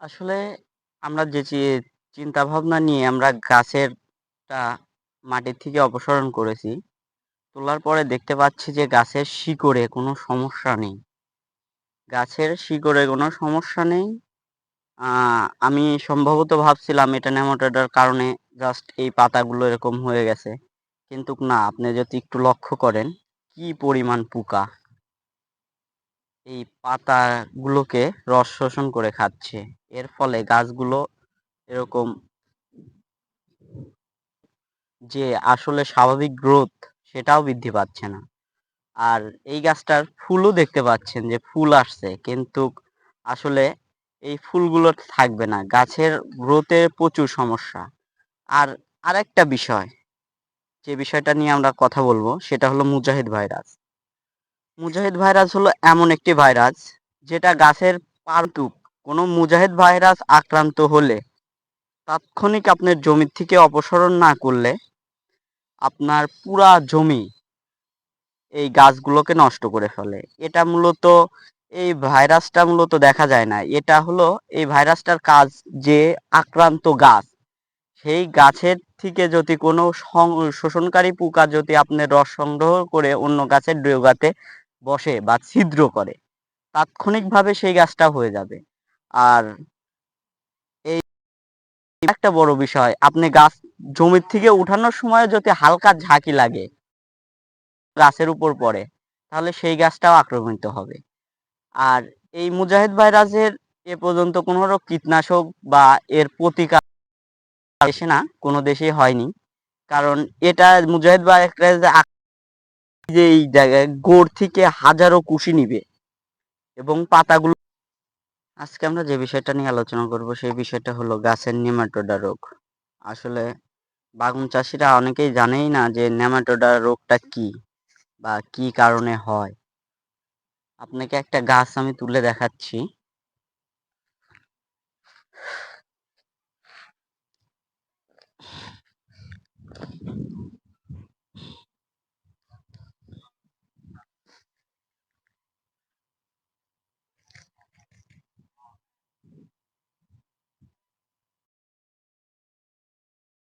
আসলে আমরা যে চি চিন্তাভাবনা নিয়ে আমরা গাছেরটা মাটির থেকে অপসারণ করেছি, তোলার পরে দেখতে পাচ্ছি যে গাছের শিকড়ে কোনো সমস্যা নেই। গাছের শিকড়ে কোনো সমস্যা নেই। আমি সম্ভবত ভাবছিলাম এটা নেমাটোডার কারণে জাস্ট এই পাতাগুলো এরকম হয়ে গেছে। কিন্তু না, আপনি যদি একটু লক্ষ্য করেন কি পরিমাণ পোকা। এই পাতাগুলোকে রস শোষণ করে খাচ্ছে। এর ফলে গাছগুলো এরকম যে আসলে স্বাভাবিক গ্রোথ সেটাও বৃদ্ধি পাচ্ছে না। আর এই গাছটার ফুলও দেখতে পাচ্ছেন যে ফুল আসছে কিন্তু আসলে এই ফুলগুলো থাকবে না। গাছের গ্রোথে প্রচুর সমস্যা। আর আরেকটা বিষয়, যে বিষয়টা নিয়ে আমরা কথা বলব সেটা হলো মুজাহিদ ভাইরাস। মুজাহিদ ভাইরাস হলো এমন একটি ভাইরাস যেটা গাছের পারতুক কোনো মুজাহিদ ভাইরাস আক্রান্ত হলে তাৎক্ষণিক আপনার জমি থেকে অপসারণ না করলে আপনার পুরা জমি এই গাছগুলোকে নষ্ট করে ফেলে। এটা মূলত এই ভাইরাসটা মূলত দেখা যায় না। এটা হলো এই ভাইরাসটার কাজ যে আক্রান্ত গাছ, সেই গাছের থেকে যদি কোনো শোষণকারী পোকা যদি আপনার রস সংগ্রহ করে অন্য গাছের ডগাতে বসে বা ছিদ্র করে, তাৎক্ষণিকভাবে সেই গাছটা হয়ে যাবে। আর এই একটা বড় বিষয়, আপনি গাছ জমির থেকে উঠানোর সময় যদি হালকা ঝাঁকি লাগে গাছের উপর পড়ে, তাহলে সেই গাছটাও আক্রমিত হবে। আর এই মুজাহিদ ভাইরাসের এ পর্যন্ত কোনো কীটনাশক বা এর প্রতিকার দেশে না, কোনো দেশেই হয়নি। কারণ এটা মুজাহিদ ভাইরাস যে এই জায়গায় গোড় থেকে হাজারো কুশি নিবে এবং পাতাগুলো আজকে আমরা যে বিষয়টা নিয়ে আলোচনা করব, সেই বিষয়টা হলো গাছের নেমাটোডা রোগ। আসলে বাগুন চাষিরা অনেকেই জানেই না যে নেমাটোডা রোগটা কি বা কি কারণে হয়। আপনাকে একটা গাছ আমি তুলে দেখাচ্ছি।